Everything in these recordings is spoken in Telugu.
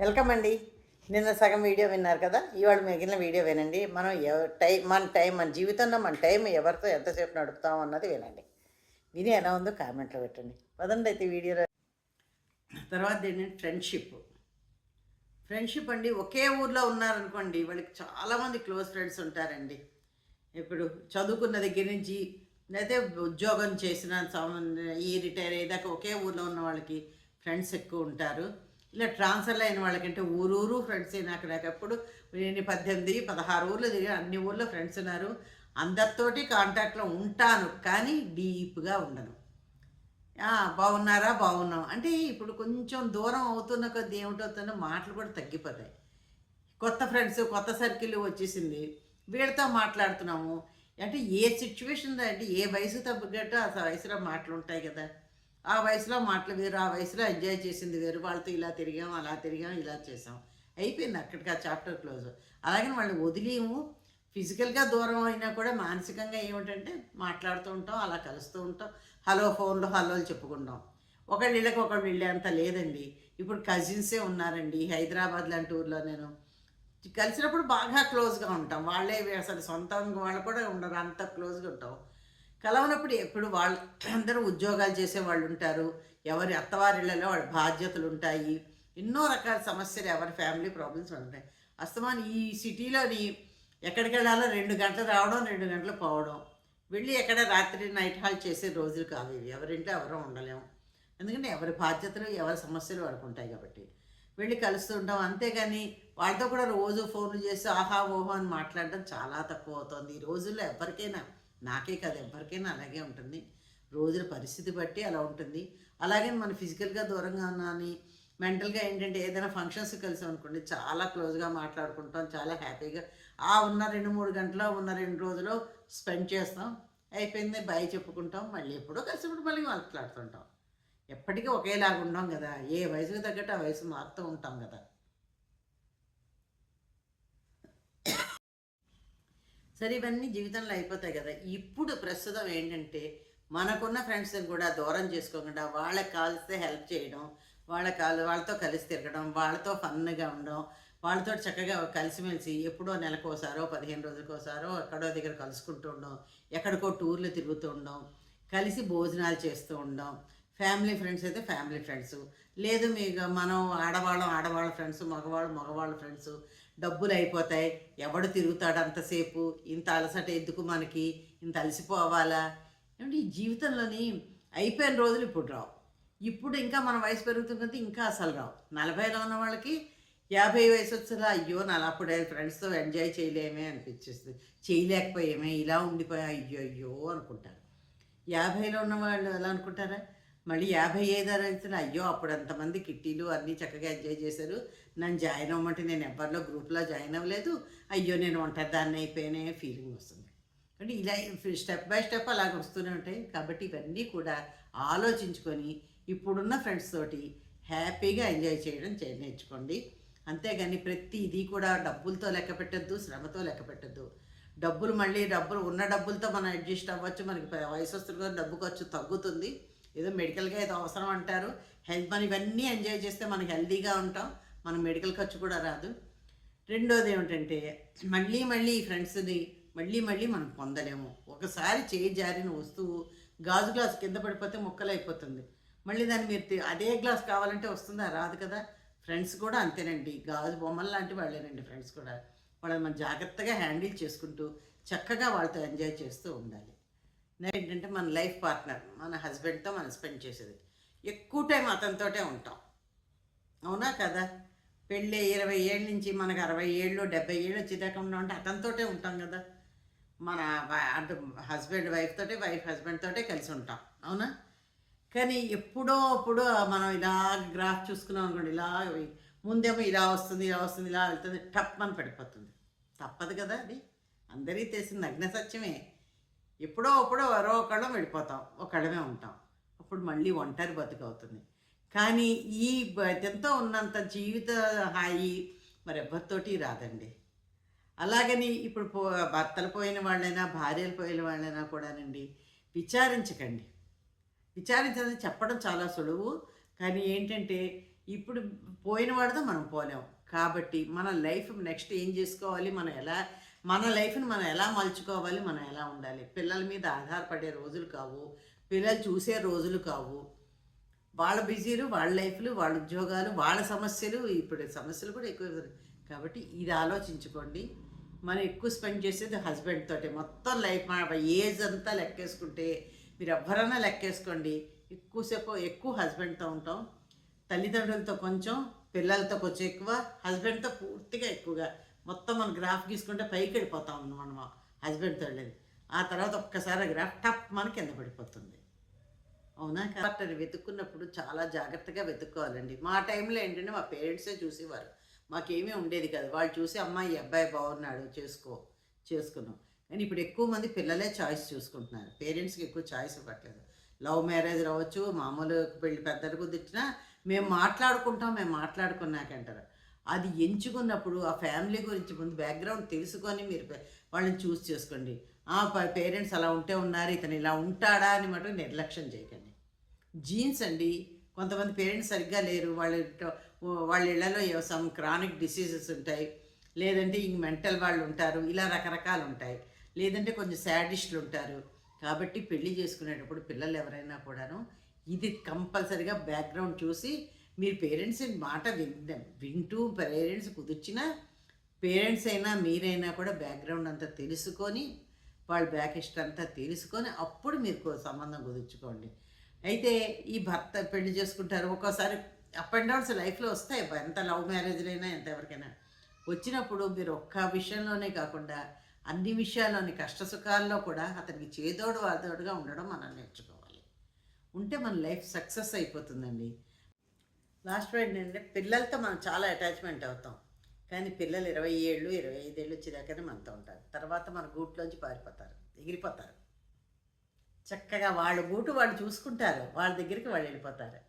వెల్కమ్ అండి. నిన్న సగం వీడియో విన్నారు కదా? ఇవాళ మిగిలిన వీడియో వినండి. మనం ఎవ- టైం మన టైం మన జీవితంలో మన టైం ఎవరితో ఎంతసేపు నడుపుతాం అన్నది వినండి. విని ఎలా ఉందో కామెంట్లో పెట్టండి. పదండి అయితే వీడియోలో తర్వాత ఏంటంటే ఫ్రెండ్షిప్. ఫ్రెండ్షిప్ అండి ఒకే ఊర్లో ఉన్నారనుకోండి వాళ్ళకి చాలామంది క్లోజ్ ఫ్రెండ్స్ ఉంటారండి. ఇప్పుడు చదువుకున్న దగ్గర నుంచి అయితే ఉద్యోగం చేసిన ఈ రిటైర్ అయ్యేదాకా ఒకే ఊర్లో ఉన్న వాళ్ళకి ఫ్రెండ్స్ ఎక్కువ ఉంటారు. ఇలా ట్రాన్స్ఫర్ అయిన వాళ్ళకంటే ఊరూరు ఫ్రెండ్స్ నాకు. నాకు ఎప్పుడు నేను పద్దెనిమిది పదహారు ఊర్లు తిరిగి అన్ని ఊర్లో ఫ్రెండ్స్ ఉన్నారు. అందరితోటి కాంటాక్ట్లో ఉంటాను కానీ డీప్గా ఉండను. బాగున్నారా? బాగున్నాం. అంటే ఇప్పుడు కొంచెం దూరం అవుతున్న కొద్ది ఏమిటవుతుందో మాటలు కూడా తగ్గిపోతాయి. కొత్త ఫ్రెండ్స్ కొత్త సర్కిల్ వచ్చేసింది. వీళ్ళతో మాట్లాడుతున్నాము. అంటే ఏ సిచ్యువేషన్ అంటే ఏ వయసు తగ్గట్టు ఆ వయసులో మాటలు ఉంటాయి కదా. ఆ వయసులో మాటలు వేరు ఆ వయసులో ఎంజాయ్ చేసింది వేరు. వాళ్ళతో ఇలా తిరిగాం అలా తిరిగాం ఇలా చేసాం అయిపోయింది అక్కడికి ఆ చాప్టర్ క్లోజ్. అలాగే వాళ్ళని వదిలేము. ఫిజికల్గా దూరం అయినా కూడా మానసికంగా ఏమిటంటే మాట్లాడుతూ ఉంటాం అలా కలుస్తూ ఉంటాం. హలో ఫోన్లో హలోలు చెప్పుకుంటాం. ఒకళ్ళు ఇళ్ళకి ఒకళ్ళు వెళ్ళేంత లేదండి. ఇప్పుడు కజిన్సే ఉన్నారండి. హైదరాబాద్ లాంటి ఊర్లో నేను కలిసినప్పుడు బాగా క్లోజ్గా ఉంటాం. వాళ్ళే అసలు సొంతంగా వాళ్ళు కూడా ఉండరు. అంత క్లోజ్గా ఉంటాం. కలవనప్పుడు ఎప్పుడు వాళ్ళు అందరూ ఉద్యోగాలు చేసే వాళ్ళు ఉంటారు. ఎవరి అత్తవారిళ్ళలో వాళ్ళ బాధ్యతలు ఉంటాయి. ఎన్నో రకాల సమస్యలు ఎవరి ఫ్యామిలీ ప్రాబ్లమ్స్ ఉంటాయి. అస్తమాన్ ఈ సిటీలోని ఎక్కడికి వెళ్ళాలో రెండు గంటలు రావడం రెండు గంటలు పోవడం. వెళ్ళి ఎక్కడ రాత్రి నైట్ హాల్ చేసే రోజులు కావు ఇవి. ఎవరింట్లో ఎవరో ఉండలేము. ఎందుకంటే ఎవరి బాధ్యతలు ఎవరి సమస్యలు వాళ్ళకు ఉంటాయి కాబట్టి. వెళ్ళి కలుస్తూ ఉంటాం. అంతేగాని వాళ్ళతో కూడా రోజు ఫోన్లు చేసి ఆహా ఓహో అని మాట్లాడడం చాలా తక్కువ అవుతుంది. ఈ రోజుల్లో ఎవరికైనా నాకే కాదు ఎవరికైనా అలాగే ఉంటుంది. రోజుల పరిస్థితి బట్టి అలా ఉంటుంది. అలాగే మన ఫిజికల్గా దూరంగా ఉన్నాని మెంటల్గా ఏంటంటే ఏదైనా ఫంక్షన్స్ కలిసి అనుకోండి చాలా క్లోజ్గా మాట్లాడుకుంటాం చాలా హ్యాపీగా ఆ ఉన్న రెండు మూడు గంటలు ఉన్న రెండు రోజులు స్పెండ్ చేస్తాం. అయిపోయింది బాయ్ చెప్పుకుంటాం. మళ్ళీ ఎప్పుడో కలిసినప్పుడు మళ్ళీ మాట్లాడుతుంటాం. ఎప్పటికీ ఒకేలాగా ఉండం కదా. ఏ వయసుకు తగ్గట్టు ఆ వయసు మారుతూ ఉంటాం కదా. సరే ఇవన్నీ జీవితంలో అయిపోతాయి కదా. ఇప్పుడు ప్రస్తుతం ఏంటంటే మనకున్న ఫ్రెండ్స్ని కూడా దూరం చేసుకోకుండా వాళ్ళకి కాల్స్తే హెల్ప్ చేయడం వాళ్ళ కాలు వాళ్ళతో కలిసి తిరగడం వాళ్ళతో ఫన్గా ఉండడం వాళ్ళతో చక్కగా కలిసిమెలిసి ఎప్పుడో నెలకోసారో పదిహేను రోజులకోసారో ఎక్కడో దగ్గర కలుసుకుంటూ ఉండడం ఎక్కడికో టూర్లు తిరుగుతూ ఉండడం కలిసి భోజనాలు చేస్తూ ఉండడం ఫ్యామిలీ ఫ్రెండ్స్ అయితే ఫ్యామిలీ ఫ్రెండ్స్ లేదు మీకు మనం ఆడవాళ్ళం ఆడవాళ్ళ ఫ్రెండ్స్ మగవాళ్ళు మగవాళ్ళ ఫ్రెండ్స్ డబ్బులు అయిపోతాయి. ఎవడు తిరుగుతాడు అంతసేపు? ఇంత అలసట ఎందుకు మనకి? ఇంత అలసిపోవాలా? ఏమంటే ఈ జీవితంలోని అయిపోయిన రోజులు ఇప్పుడు రావు. ఇప్పుడు ఇంకా మన వయసు పెరుగుతున్నది ఇంకా అసలు రావు. నలభైలో ఉన్న వాళ్ళకి యాభై వయసు వచ్చేలా అయ్యో నాలా అప్పుడే ఫ్రెండ్స్తో ఎంజాయ్ చేయలేమే అనిపించేస్తుంది. చేయలేకపోయామే ఇలా ఉండిపోయా అయ్యో అయ్యో అనుకుంటారు. యాభైలో ఉన్న వాళ్ళు ఎలా అనుకుంటారా? మళ్ళీ యాభై ఐదు రైతులు అయ్యో అప్పుడు అంతమంది కిట్టీలు అన్నీ చక్కగా ఎంజాయ్ చేశారు. నన్ను జాయిన్ అవ్వమంటే నేను ఎవరిలో గ్రూప్లో జాయిన్ అవ్వలేదు. అయ్యో నేను ఒంటరిదాన్ని అయిపోయానే ఫీలింగ్ వస్తుంది. అంటే ఇలా స్టెప్ బై స్టెప్ అలాగ వస్తూనే ఉంటాయి. కాబట్టి ఇవన్నీ కూడా ఆలోచించుకొని ఇప్పుడున్న ఫ్రెండ్స్ తోటి హ్యాపీగా ఎంజాయ్ చేయడం చే నేర్చుకోండి. అంతేగాని ప్రతిదీ కూడా డబ్బులతో లెక్క పెట్టద్దు శ్రమతో లెక్క పెట్టద్దు. డబ్బులు మళ్ళీ డబ్బులు ఉన్న డబ్బులతో మనం అడ్జస్ట్ అవ్వచ్చు. మనకి వయసు వస్తుంది కూడా డబ్బు ఖర్చు తగ్గుతుంది. ఏదో మెడికల్గా ఏదో అవసరం అంటారు. హెల్త్ మనం ఇవన్నీ ఎంజాయ్ చేస్తే మనకి హెల్తీగా ఉంటాం. మన మెడికల్ ఖర్చు కూడా రాదు. రెండోది ఏమిటంటే మళ్ళీ మళ్ళీ ఈ ఫ్రెండ్స్ని మళ్ళీ మళ్ళీ మనం పొందలేము. ఒకసారి చేయి జారిన వస్తువు గాజు గ్లాస్ కింద పడిపోతే ముక్కలు అయిపోతుంది మళ్ళీ దాన్ని మీరు అదే గ్లాస్ కావాలంటే వస్తుందా? రాదు కదా. ఫ్రెండ్స్ కూడా అంతేనండి. గాజు బొమ్మలు లాంటి వాళ్ళేనండి ఫ్రెండ్స్ కూడా. వాళ్ళని మనం జాగ్రత్తగా హ్యాండిల్ చేసుకుంటూ చక్కగా వాళ్ళతో ఎంజాయ్ చేస్తూ ఉండాలి. ఏంటంటే మన లైఫ్ పార్ట్నర్ మన హస్బెండ్తో మనం స్పెండ్ చేసేది. ఎక్కువ టైం అతనితోటే ఉంటాం. అవునా కదా? పెళ్ళి ఇరవై ఏళ్ళ నుంచి మనకు అరవై ఏళ్ళు డెబ్బై ఏళ్ళు వచ్చేదాకా ఉన్నాం అతనితోటే ఉంటాం కదా. మన అంటే అటు హస్బెండ్ వైఫ్ తోటే వైఫ్ హస్బెండ్ తోటే కలిసి ఉంటాం. అవునా? కానీ ఎప్పుడో అప్పుడు మనం ఇలా గ్రాఫ్ చూసుకున్నాం అనుకోండి ఇలా ముందేమో ఇలా వస్తుంది ఇలా వస్తుంది ఇలా వెళ్తుంది టప్ అని పడిపోతుంది. తప్పదు కదా అది. అందరికీ తెలిసిన నగ్న సత్యమే. ఎప్పుడో అప్పుడో ఎవరో ఒకళ్ళం వెళ్ళిపోతాం ఒకళ్ళమే ఉంటాం. అప్పుడు మళ్ళీ ఒంటరి బతుకు అవుతుంది. కానీ ఈ ఎంతో ఉన్నంత జీవిత హాయి మరి ఎవరితోటి రాదండి. అలాగని ఇప్పుడు పో భర్తలు పోయిన వాళ్ళైనా భార్యలు పోయిన వాళ్ళైనా కూడానండి విచారించకండి. విచారించదని చెప్పడం చాలా సులువు. కానీ ఏంటంటే ఇప్పుడు పోయిన వాడితో మనం పోలేం. కాబట్టి మన లైఫ్ నెక్స్ట్ ఏం చేసుకోవాలి? మనం ఎలా మన లైఫ్ని మనం ఎలా మలుచుకోవాలి? మనం ఎలా ఉండాలి? పిల్లల మీద ఆధారపడే రోజులు కావు. పిల్లలు చూసే రోజులు కావు. వాళ్ళ బిజీలు వాళ్ళ లైఫ్లు వాళ్ళ ఉద్యోగాలు వాళ్ళ సమస్యలు ఇప్పుడు సమస్యలు కూడా ఎక్కువ కాబట్టి ఇది ఆలోచించుకోండి. మనం ఎక్కువ స్పెండ్ చేసేది హస్బెండ్ తోటే. మొత్తం లైఫ్ ఏజ్ అంతా లెక్కేసుకుంటే మీరు ఎవ్వరైనా లెక్కేసుకోండి. ఎక్కువసేపు ఎక్కువ హస్బెండ్తో ఉంటాం. తల్లిదండ్రులతో కొంచెం పిల్లలతో కొంచెం ఎక్కువ హస్బెండ్తో పూర్తిగా ఎక్కువగా. మొత్తం మనం గ్రాఫ్ గీసుకుంటే పైకి వెళ్ళిపోతాం మనం హస్బెండ్తో వెళ్ళేది. ఆ తర్వాత ఒక్కసారి గ్రాఫ్ టప్ మన కింద పడిపోతుంది. అవునా? కరెక్ట్ వెతుక్కున్నప్పుడు చాలా జాగ్రత్తగా వెతుక్కోవాలండి. మా టైంలో ఏంటంటే మా పేరెంట్సే చూసేవారు. మాకేమీ ఉండేది కాదు. వాళ్ళు చూసి అమ్మాయి ఈ అబ్బాయి బాగున్నాడు చేసుకో చేసుకున్నాం కానీ ఇప్పుడు ఎక్కువ మంది పిల్లలే చాయిస్ చూసుకుంటున్నారు. పేరెంట్స్కి ఎక్కువ చాయిస్ ఇవ్వట్లేదు. లవ్ మ్యారేజ్ రావచ్చు మామూలు పెళ్ళి పెద్దలు కుదిర్చినా మేము మాట్లాడుకుంటాం మేము మాట్లాడుకున్నాకంటారు అది ఎంచుకున్నప్పుడు ఆ ఫ్యామిలీ గురించి ముందు బ్యాక్గ్రౌండ్ తెలుసుకొని మీరు వాళ్ళని చూస్ చేసుకోండి. పేరెంట్స్ అలా ఉంటే ఉన్నారు ఇతను ఇలా ఉంటాడా అని మటుకు నిర్లక్ష్యం చేయకండి. జీన్స్ అండి. కొంతమంది పేరెంట్స్ సరిగ్గా లేరు. వాళ్ళ వాళ్ళ ఇళ్ళలో సమ్ క్రానిక్ డిసీజెస్ ఉంటాయి. లేదంటే ఇంక మెంటల్ వాళ్ళు ఉంటారు. ఇలా రకరకాలు ఉంటాయి. లేదంటే కొంచెం శాడిస్టులు ఉంటారు. కాబట్టి పెళ్ళి చేసుకునేటప్పుడు పిల్లలు ఎవరైనా కూడాను ఇది కంపల్సరిగా బ్యాక్గ్రౌండ్ చూసి మీరు పేరెంట్స్ మాట విన్ వింటూ పేరెంట్స్ కుదిర్చిన పేరెంట్స్ అయినా మీరైనా కూడా బ్యాక్గ్రౌండ్ అంతా తెలుసుకొని వాళ్ళ బ్యాక్ హిస్టరీ అంతా తెలుసుకొని అప్పుడు మీరు సంబంధం కుదుర్చుకోండి. అయితే ఈ భర్త పెళ్ళి చేసుకుంటారు. ఒక్కోసారి అప్ అండ్ డౌన్స్ లైఫ్లో వస్తాయి ఎంత లవ్ మ్యారేజ్లైనా ఎంత ఎవరికైనా. వచ్చినప్పుడు మీరు ఒక్క విషయంలోనే కాకుండా అన్ని విషయాల్లోని కష్ట సుఖాల్లో కూడా అతనికి చేదోడు వాదోడుగా ఉండడం మనం నేర్చుకోవాలి. ఉంటే మన లైఫ్ సక్సెస్ అయిపోతుందండి. లాస్ట్ పాయింట్ ఏంటంటే పిల్లలతో మనం చాలా అటాచ్మెంట్ అవుతాం. కానీ పిల్లలు ఇరవై ఏళ్ళు ఇరవై ఐదేళ్ళు వచ్చేదాకానే మనతో ఉంటారు. తర్వాత మన గూట్లోంచి పారిపోతారు. ఎగిరిపోతారు. చక్కగా వాళ్ళ గూటు వాళ్ళు చూసుకుంటారు. వాళ్ళ దగ్గరికి వాళ్ళు వెళ్ళిపోతారు.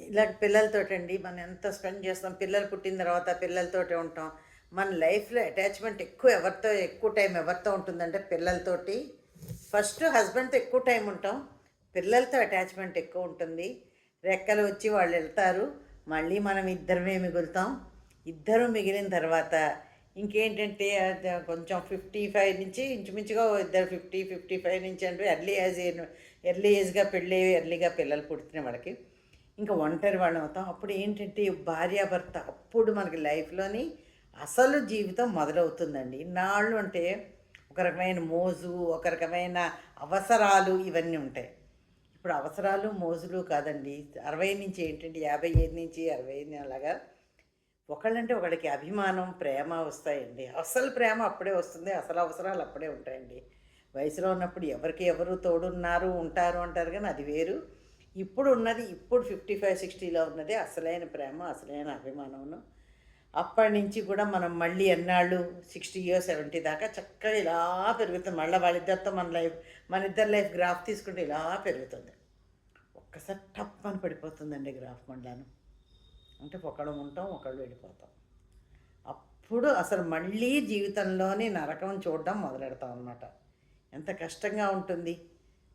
ఇలా పిల్లలతోటండి మనం ఎంత స్పెండ్ చేస్తాం. పిల్లలు పుట్టిన తర్వాత పిల్లలతోటే ఉంటాం. మన లైఫ్లో అటాచ్మెంట్ ఎక్కువ ఎవరితో ఎక్కువ టైం ఎవరితో ఉంటుందంటే పిల్లలతోటి. ఫస్ట్ హస్బెండ్తో ఎక్కువ టైం ఉంటాం. పిల్లలతో అటాచ్మెంట్ ఎక్కువ ఉంటుంది. రెక్కలు వచ్చి వాళ్ళు వెళ్తారు. మళ్ళీ మనం ఇద్దరమే మిగులుతాం. ఇద్దరు మిగిలిన తర్వాత ఇంకేంటంటే అది కొంచెం ఫిఫ్టీ ఫైవ్ నుంచి ఇంచుమించుగా ఇద్దరు ఫిఫ్టీ ఫిఫ్టీ ఫైవ్ నుంచి అంటే ఎర్లీ ఏజ్ ఎర్లీ ఏజ్గా పెళ్ళి ఎర్లీగా పిల్లలు పుడుతున్న వాళ్ళకి. ఇంకా ఒంటరి వాళ్ళం అవుతాం. అప్పుడు ఏంటంటే భార్యాభర్త అప్పుడు మనకి లైఫ్లోని అసలు జీవితం మొదలవుతుందండి. ఇన్నాళ్ళు అంటే ఒక రకమైన మోజు ఒక రకమైన అవసరాలు ఇవన్నీ ఉంటాయి. ఇప్పుడు అవసరాలు మోజులు కాదండి. అరవై నుంచి ఏంటంటే యాభై ఐదు నుంచి అరవై ఐదు అలాగా ఒకళ్ళంటే ఒకళ్ళకి అభిమానం ప్రేమ వస్తాయండి. అసలు ప్రేమ అప్పుడే వస్తుంది అసలు అవసరాలు అప్పుడే ఉంటాయండి. వయసులో ఉన్నప్పుడు ఎవరికి ఎవరు తోడున్నారు ఉంటారు అంటారు కానీ అది వేరు. ఇప్పుడు ఉన్నది ఇప్పుడు ఫిఫ్టీ ఫైవ్ సిక్స్టీలో ఉన్నది అసలైన ప్రేమ అసలైన అభిమానమును. అప్పటి నుంచి కూడా మనం మళ్ళీ ఎన్నాళ్ళు సిక్స్టీ ఇయర్స్ సెవెంటీ దాకా చక్కగా ఇలా పెరుగుతుంది. మళ్ళీ వాళ్ళిద్దరితో మన లైఫ్ మన ఇద్దరి లైఫ్ గ్రాఫ్ తీసుకుంటే ఇలా పెరుగుతుంది. ఒక్కసారి టప్ అని పడిపోతుందండి గ్రాఫ్ మండలాను అంటే ఒకళ్ళు ఉంటాం ఒకళ్ళు వెళ్ళిపోతాం. అప్పుడు అసలు మళ్ళీ జీవితంలోని నరకం చూడడం మొదలెడతాం అనమాట ఎంత కష్టంగా ఉంటుంది.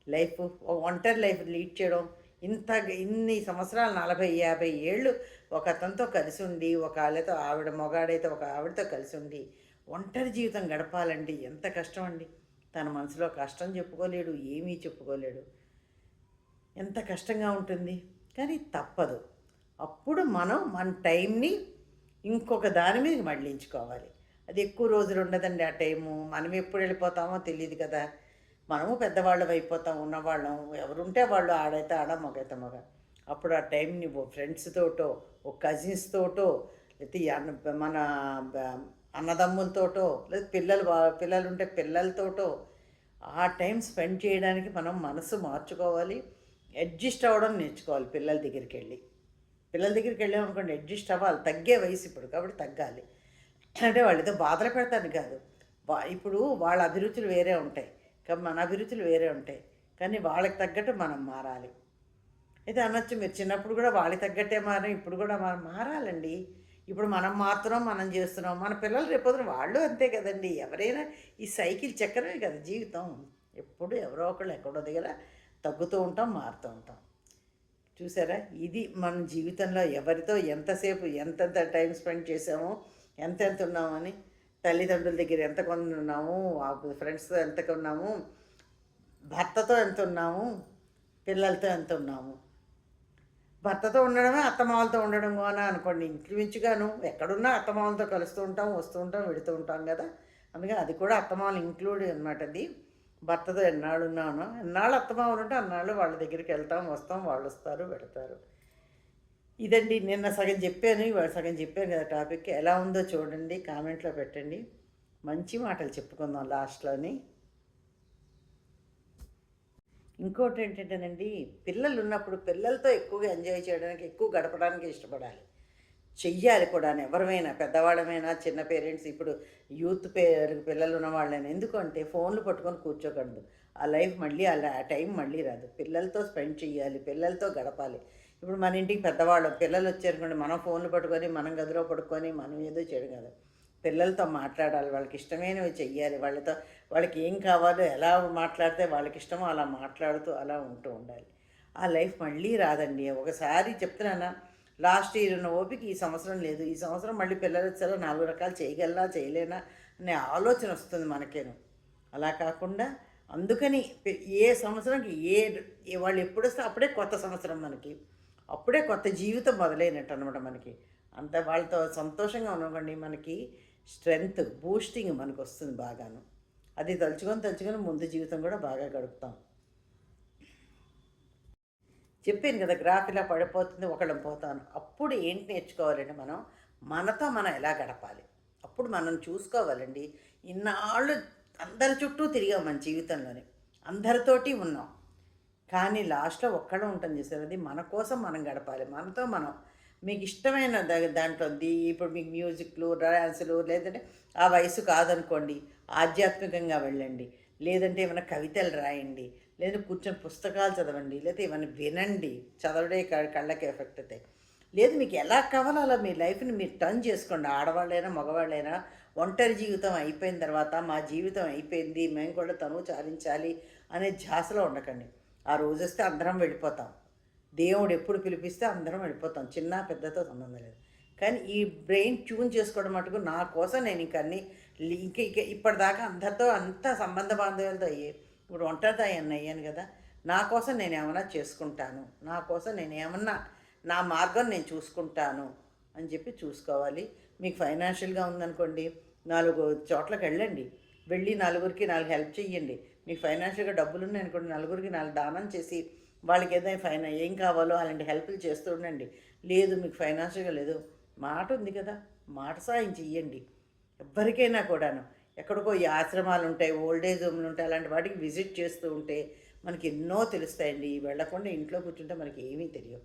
లైఫ్ ఒంటరి లైఫ్ లీడ్ చేయడం. ఇంత ఇన్ని సంవత్సరాలు నలభై యాభై ఏళ్ళు ఒక అతనితో కలిసి ఉండి ఒక ఆళ్ళతో ఆవిడ మొగాడైతే ఒక ఆవిడతో కలిసి ఉండి ఒంటరి జీవితం గడపాలండి. ఎంత కష్టం అండి. తన మనసులో కష్టం చెప్పుకోలేడు ఏమీ చెప్పుకోలేడు. ఎంత కష్టంగా ఉంటుంది. కానీ తప్పదు. అప్పుడు మనం మన టైంని ఇంకొక దాని మీద మళ్ళించుకోవాలి. అది ఎక్కువ రోజులు ఉండదండి ఆ టైము. మనం ఎప్పుడు వెళ్ళిపోతామో తెలియదు కదా. మనము పెద్దవాళ్ళం అయిపోతాం ఉన్నవాళ్ళం. ఎవరుంటే వాళ్ళు ఆడైతే ఆడ మగైతే మగ. అప్పుడు ఆ టైంని ఓ ఫ్రెండ్స్ తోటో ఓ కజిన్స్ తోటో లేకపోతే అన్న మన అన్నదమ్ములతోటో లేదా పిల్లలు పిల్లలు ఉంటే పిల్లలతోటో ఆ టైం స్పెండ్ చేయడానికి మనం మనసు మార్చుకోవాలి. అడ్జస్ట్ అవ్వడం నేర్చుకోవాలి పిల్లల దగ్గరికి వెళ్ళి పిల్లల దగ్గరికి వెళ్ళామనుకోండి అడ్జస్ట్ అవ్వాలి తగ్గే వయసు ఇప్పుడు కాబట్టి తగ్గాలి. అంటే వాళ్ళు ఏదో బాధలు పెడతాను కాదు. ఇప్పుడు వాళ్ళ అభిరుచులు వేరే ఉంటాయి. కానీ మన అభిరుచులు వేరే ఉంటాయి. కానీ వాళ్ళకి తగ్గట్టు మనం మారాలి. అయితే అనొచ్చు మీరు చిన్నప్పుడు కూడా వాళ్ళకి తగ్గట్టే మారం ఇప్పుడు కూడా మనం మారాలండి. ఇప్పుడు మనం మారుతున్నాం మనం చేస్తున్నాం. మన పిల్లలు రేపొద్దున వాళ్ళు అంతే కదండి. ఎవరైనా ఈ సైకిల్ చక్రమే కదా జీవితం. ఎప్పుడు ఎవరో ఒకళ్ళు ఎక్కడో దగ్గర తగ్గుతూ ఉంటాం మారుతూ ఉంటాం. చూసారా? ఇది మన జీవితంలో ఎవరితో ఎంతసేపు ఎంతెంత టైం స్పెండ్ చేసామో ఎంతెంత ఉన్నామని తల్లిదండ్రుల దగ్గర ఎంత కొంత ఉన్నాము ఫ్రెండ్స్తో ఎంత ఉన్నాము భర్తతో ఎంత ఉన్నాము పిల్లలతో ఎంత ఉన్నాము. భర్తతో ఉండడమే అత్తమామలతో ఉండడం కానీ అనుకోండి. ఇంచుమించుగాను ఎక్కడున్నా అత్తమామలతో కలుస్తూ ఉంటాం వస్తూ ఉంటాం వెళుతూ ఉంటాం కదా. అందుకని అది కూడా అత్తమామలు ఇంక్లూడ్ అనమాట అది. భర్తతో ఎన్నాళ్ళు ఉన్నాను ఎన్నాళ్ళు అత్తమామలు ఉంటే అన్నాళ్ళు వాళ్ళ దగ్గరికి వెళ్తాం వస్తాం వాళ్ళు వస్తారు పెడతారు. ఇదండి నిన్న సగం చెప్పాను ఇవాళ సగం చెప్పాను కదా టాపిక్. ఎలా ఉందో చూడండి కామెంట్లో పెట్టండి. మంచి మాటలు చెప్పుకుందాం లాస్ట్లోని. ఇంకోటి ఏంటంటేనండి పిల్లలు ఉన్నప్పుడు పిల్లలతో ఎక్కువగా ఎంజాయ్ చేయడానికి ఎక్కువ గడపడానికి ఇష్టపడాలి. చెయ్యాలి కూడా ఎవరమైనా పెద్దవాళ్ళమైనా చిన్న పేరెంట్స్ ఇప్పుడు యూత్ పేరు పిల్లలు ఉన్న వాళ్ళైనా ఎందుకంటే ఫోన్లు పట్టుకొని కూర్చోకూడదు. ఆ లైఫ్ మళ్ళీ అలా ఆ టైం మళ్ళీ రాదు. పిల్లలతో స్పెండ్ చేయాలి పిల్లలతో గడపాలి. ఇప్పుడు మన ఇంటికి పెద్దవాళ్ళు పిల్లలు వచ్చారనుకోండి మనం ఫోన్లు పట్టుకొని మనం గదిలో పడుకొని మనం ఏదో చేయడం కదా. పిల్లలతో మాట్లాడాలి వాళ్ళకి ఇష్టమైనవి చెయ్యాలి వాళ్ళతో వాళ్ళకి ఏం కావాలో ఎలా మాట్లాడితే వాళ్ళకి ఇష్టమో అలా మాట్లాడుతూ అలా ఉంటూ ఉండాలి. ఆ లైఫ్ మళ్ళీ రాదండి. ఒకసారి చెప్తున్నానా లాస్ట్ ఇయర్ ఉన్న ఓపిక ఈ సంవత్సరం లేదు. ఈ సంవత్సరం మళ్ళీ పిల్లలు వచ్చారో నాలుగు రకాలు చేయగలనా చేయలేనా అనే ఆలోచన వస్తుంది మనకేను. అలా కాకుండా అందుకని ఏ సంవత్సరంకి ఏ ఏ వాళ్ళు ఎప్పుడు వస్తే అప్పుడే కొత్త సంవత్సరం మనకి. అప్పుడే కొత్త జీవితం మొదలైనట్టు అనమాట మనకి. అంత వాళ్ళతో సంతోషంగా ఉండకండి మనకి స్ట్రెంగ్త్ బూస్టింగ్ మనకు వస్తుంది బాగాను. అది తలుచుకొని తలుచుకొని ముందు జీవితం కూడా బాగా గడుపుతాం. చెప్పాను కదా గ్రాఫ్ ఇలా పడిపోతుంది ఒకళ్ళం పోతాను. అప్పుడు ఏంటి నేర్చుకోవాలంటే మనం మనతో మనం ఎలా గడపాలి? అప్పుడు మనం చూసుకోవాలండి. ఇన్నాళ్ళు అందరి చుట్టూ తిరిగాం మన జీవితంలోని. అందరితోటి ఉన్నాం. కానీ లాస్ట్లో ఒక్కడే ఉంటుంది చూసారది అది మన కోసం మనం గడపాలి. మనతో మనం మీకు ఇష్టమైన దా- దాంట్లో ఉంది ఇప్పుడు మీకు మ్యూజిక్లు డ్యాన్సులు లేదంటే ఆ వయసు కాదనుకోండి ఆధ్యాత్మికంగా వెళ్ళండి. లేదంటే ఏమైనా కవితలు రాయండి. లేదా కూర్చొని పుస్తకాలు చదవండి లేదా ఏమైనా వినండి చదవడే కళ్ళకి ఎఫెక్ట్ అవుతాయి లేదు మీకు ఎలా కావాలో అలా మీ లైఫ్ని మీరు టర్న్ చేసుకోండి. ఆడవాళ్ళైనా మగవాళ్ళైనా ఒంటరి జీవితం అయిపోయిన తర్వాత మా జీవితం అయిపోయింది మేము కూడా తను చాలించాలి అనే ధ్యాసలో ఉండకండి. ఆ రోజు వస్తే అందరం వెళ్ళిపోతాం. దేవుడు ఎప్పుడు పిలిపిస్తే అందరం వెళ్ళిపోతాం. చిన్న పెద్దతో సంబంధం లేదు. కానీ ఈ బ్రెయిన్ ట్యూన్ చేసుకోవడం మటుకు నా కోసం నేను ఇంక అన్ని ఇంక ఇంక ఇప్పటిదాకా అందరితో అంత సంబంధ బాంధవ్యాలతో అయ్యే ఇప్పుడు ఒంటరితో అయ్యాను అయ్యాను కదా. నా కోసం నేను ఏమన్నా చేసుకుంటాను. నా కోసం నేను ఏమన్నా నా మార్గం నేను చూసుకుంటాను అని చెప్పి చూసుకోవాలి. మీకు ఫైనాన్షియల్గా ఉందనుకోండి నాలుగు చోట్లకి వెళ్ళండి. వెళ్ళి నలుగురికి నాలుగు హెల్ప్ చెయ్యండి. మీకు ఫైనాన్షియల్గా డబ్బులు ఉన్నాయనుకోండి నలుగురికి నాలుగు దానం చేసి వాళ్ళకి ఏదైనా ఫైనా ఏం కావాలో అలాంటి హెల్ప్లు చేస్తూ ఉండండి. లేదు మీకు ఫైనాన్షియల్గా లేదు. మాట ఉంది కదా. మాట సాయం చెయ్యండి. ఎవరికైనా కూడాను. ఎక్కడికో ఈ ఆశ్రమాలు ఉంటాయి ఓల్డ్ ఏజ్ హోమ్లు ఉంటాయి అలాంటి వాటికి విజిట్ చేస్తూ ఉంటే మనకి ఎన్నో తెలుస్తాయండి. వెళ్ళకుండా ఇంట్లో కూర్చుంటే మనకి ఏమీ తెలియవు.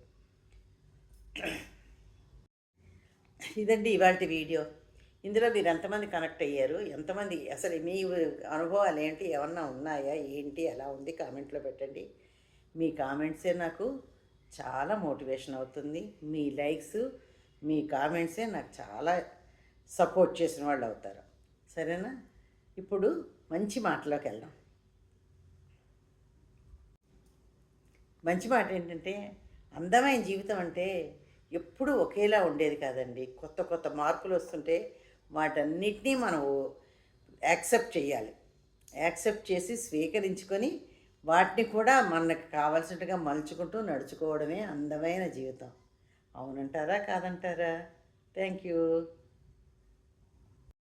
ఇదండి ఇవాళ వీడియో. ఇందులో మీరు ఎంతమంది కనెక్ట్ అయ్యారు? ఎంతమంది అసలు మీ అనుభవాలు ఏంటి? ఏమన్నా ఉన్నాయా? ఏంటి? ఎలా ఉంది? కామెంట్లో పెట్టండి. మీ కామెంట్సే నాకు చాలా మోటివేషన్ అవుతుంది. మీ లైక్స్ మీ కామెంట్సే నాకు చాలా సపోర్ట్ చేసిన వాళ్ళు అవుతారు సరేనా? ఇప్పుడు మంచి మాటలోకి వెళ్దాం. మంచి మాట ఏంటంటే అందమైన జీవితం అంటే ఎప్పుడూ ఒకేలా ఉండేది కాదండి. కొత్త కొత్త మార్పులు వస్తుంటే వాటన్నిటినీ మనం యాక్సెప్ట్ చేయాలి. యాక్సెప్ట్ చేసి స్వీకరించుకొని వాటిని కూడా మనకు కావాల్సినట్టుగా మలుచుకుంటూ నడుచుకోవడమే అందమైన జీవితం. అవునంటారా? కాదంటారా? Thank you.